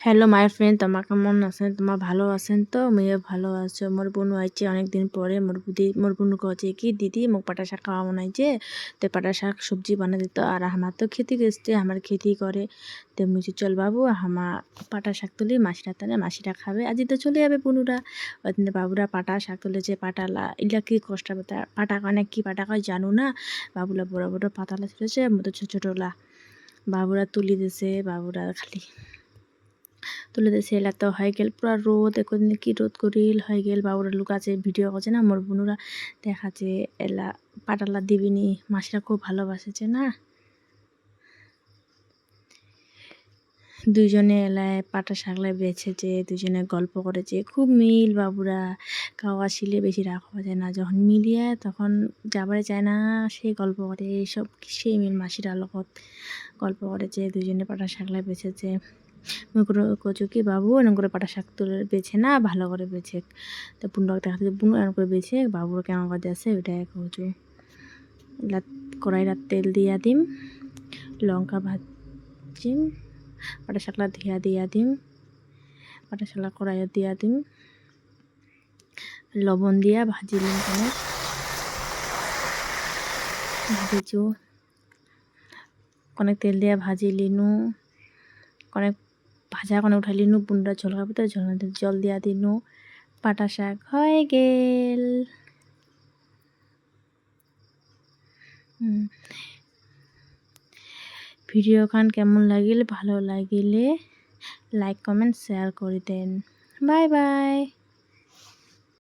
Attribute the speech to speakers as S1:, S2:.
S1: Hello my friend তোমার কেমন আছেন? তোমার ভালো আছেন তো? মেয়েও ভালো আছো। মোর বোনু আইছে অনেকদিন পরে। মোর বুদি, মোর বোনু কছে কি, দিদি, মোক পাটা শাক খাওয়া বানাইছে তো পাটা শাক সবজি বানা দিত। আর আমার তো খেতে গেছে আমার খেতি করে। তো মুঝে চল বাবু আমার পাটা শাক তুলি, মাসিরা তানে মাসিরা খাবে। আজ তো চলে যাবে বোনুরা। ওই বাবুরা পাটা শাক তুলেছে পাটালা এগুলা কি কষ্ট পাটা কানে কি পাটা কয় জানো না? বাবুলা বড় বড় পাতালা তুলেছে মতো ছোট ছোটলা বাবুরা তুলি দিছে, বাবুরা খালি তুলে দিয়েছে এলা তো হয়ে গেল, পুরা রোদ এখন কি রোদ করিল, হয়ে গেল, বাবুরা লুক আছে, ভিডিও করছে না, মোর বোনুরা দেখাচ্ছে এলা পাটালা দিবিনি, মাসিরা খুব ভালোবাসেছে না? দুজনে এলায় পাটা শাকলায় বেছেছে দুজনে গল্প করেছে, খুব মিল বাবুরা খাওয়া শিলে বেশি রাগ হওয়া যায় না, যখন মিলিয়ে তখন যাবারে চায় না, সে গল্প করে এইসব সেই মিল মাসিরা লগত গল্প করেছে দুজনে পাটা শাকলায় বেছেছে। করে কচু কি বাবু? এরকম করে পাটা শাক তুলে বেছে না, ভালো করে বেছে। তো বুনডাক দেখাচ্ছে বুনু এরকম করে বেছে, বাবুর কেমন করে আছে ওইটাই কচু। কড়াইটা তেল দিয়া দিম, লঙ্কা ভাজিম, পাটা শাকলা ধুয়া দিয়া দিম, পাটা শাকলা কড়াইত দিয়া দিম, লবণ দিয়া ভাজিলিম কেনে ভাজিছো অনেক তেল দিয়া ভাজি লিনু অনেক ভাজা ওখানে উঠাই লিনু বুনটা ঝোল খাব তো ভিতরে জল দিয়া দিনু। পাটা শাক হয়ে গেল। ভিডিও খান কেমন লাগিলে? ভালো লাগিলে লাইক, কমেন্ট, শেয়ার করে দেন। Bye bye.